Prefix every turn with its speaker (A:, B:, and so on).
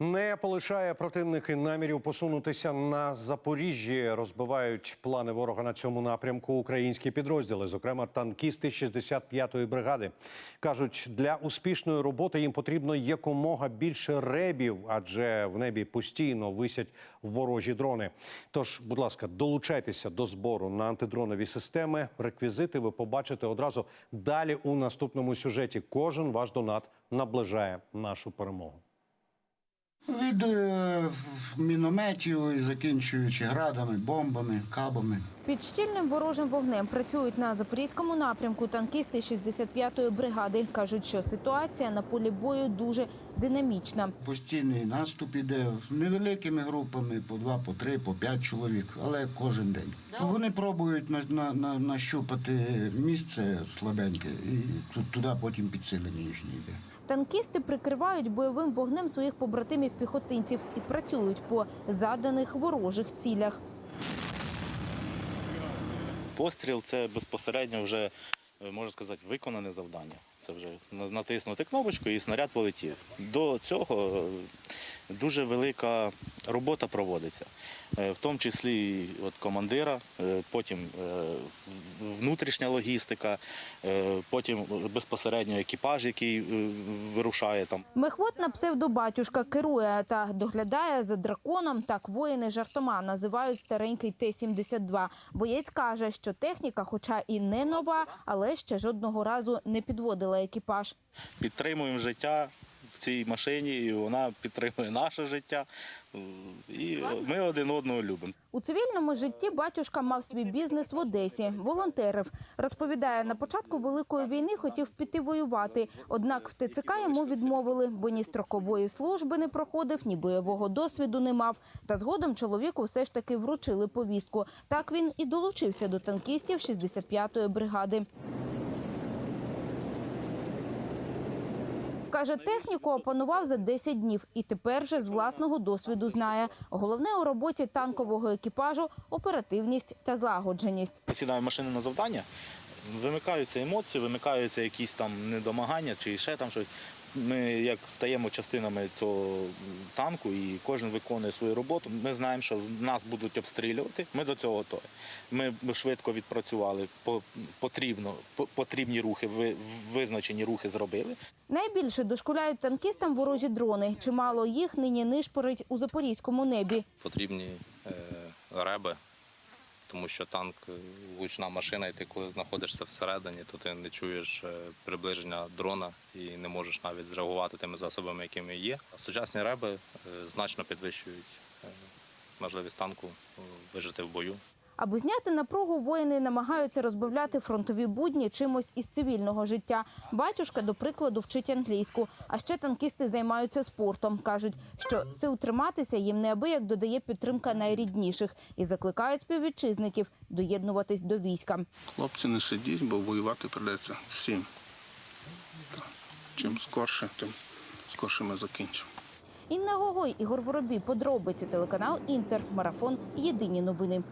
A: Не полишає противники намірів посунутися на Запоріжжі. Розбивають плани ворога на цьому напрямку українські підрозділи, зокрема танкісти 65-ї бригади. кажуть, для успішної роботи їм потрібно якомога більше ребів, адже в небі постійно висять ворожі дрони. Тож, будь ласка, долучайтеся до збору на антидронові системи. Реквізити ви побачите одразу далі у наступному сюжеті. Кожен ваш донат наближає нашу перемогу.
B: Від е, мінометів і закінчуючи градами, бомбами, кабами.
C: Під щільним ворожим вогнем працюють на запорізькому напрямку танкісти 65-ї бригади. кажуть, що ситуація на полі бою дуже динамічна.
B: Постійний наступ іде невеликими групами, по два, по три, по п'ять чоловік, але кожен день. Вони пробують на, на, на, нащупати місце слабеньке, і тут туди потім підсилення їхнє йде.
C: Танкісти прикривають бойовим вогнем своїх побратимів піхотинців і працюють по заданих ворожих цілях.
D: Постріл це безпосередньо вже, е, можна сказати, виконане завдання. Це вже натиснути кнопочку і снаряд полетів. До цього е, дуже велика робота проводиться, Е, в тому числі от командира, е, потім е, внутрішня логістика, потім безпосередньо екіпаж, який вирушає там.
C: Мехвод на псевдобатюшка керує та доглядає за драконом. Так воїни жартома називають старенький Т-72. Боєць каже, що техніка, хоча і не нова, але ще жодного разу не підводила екіпаж.
D: Підтримуємо життя цій машині, і вона підтримує наше життя. І ми один одного любимо.
C: У цивільному житті батюшка мав свій бізнес в Одесі, волонтерив. Розповідає, на початку великої війни хотів піти воювати. Однак в ТЦК йому відмовили, бо ні строкової служби не проходив, ні бойового досвіду не мав. Та згодом чоловіку все ж таки вручили повістку. Так він і долучився до танкістів 65-ї бригади. Каже, техніку опанував за 10 днів і тепер вже з власного досвіду знає. Головне у роботі танкового екіпажу оперативність та злагодженість.
D: Сідає машини на завдання, вимикаються емоції, вимикаються якісь там недомагання чи ще там щось. Ми як стаємо частинами цього танку і кожен виконує свою роботу. Ми знаємо, що нас будуть обстрілювати. Ми до цього готові. Ми швидко відпрацювали, потрібно, потрібні рухи, визначені рухи зробили.
C: Найбільше дошкуляють танкістам ворожі дрони. Чимало їх нині нишпорить у запорізькому небі.
E: потрібні е, реби, тому що танк е, гучна машина, і ти коли знаходишся всередині, то ти не чуєш е, приближення дрона і не можеш навіть зреагувати тими засобами, якими є. Сучасні реби е, значно підвищують е, можливість танку е, вижити в бою.
C: Аби зняти напругу, воїни намагаються розбавляти фронтові будні чимось із цивільного життя. Батюшка, до прикладу, вчить англійську. А ще танкісти займаються спортом. кажуть, що сил триматися їм неабияк додає підтримка найрідніших і закликають співвітчизників доєднуватись до війська.
F: Хлопці, не сидіть, бо воювати прийдеться всім. Чим скорше, тим скорше ми закінчимо.
C: Інна Гогой, Ігор Воробій, подробиці телеканал Інтер, марафон. Єдині новини.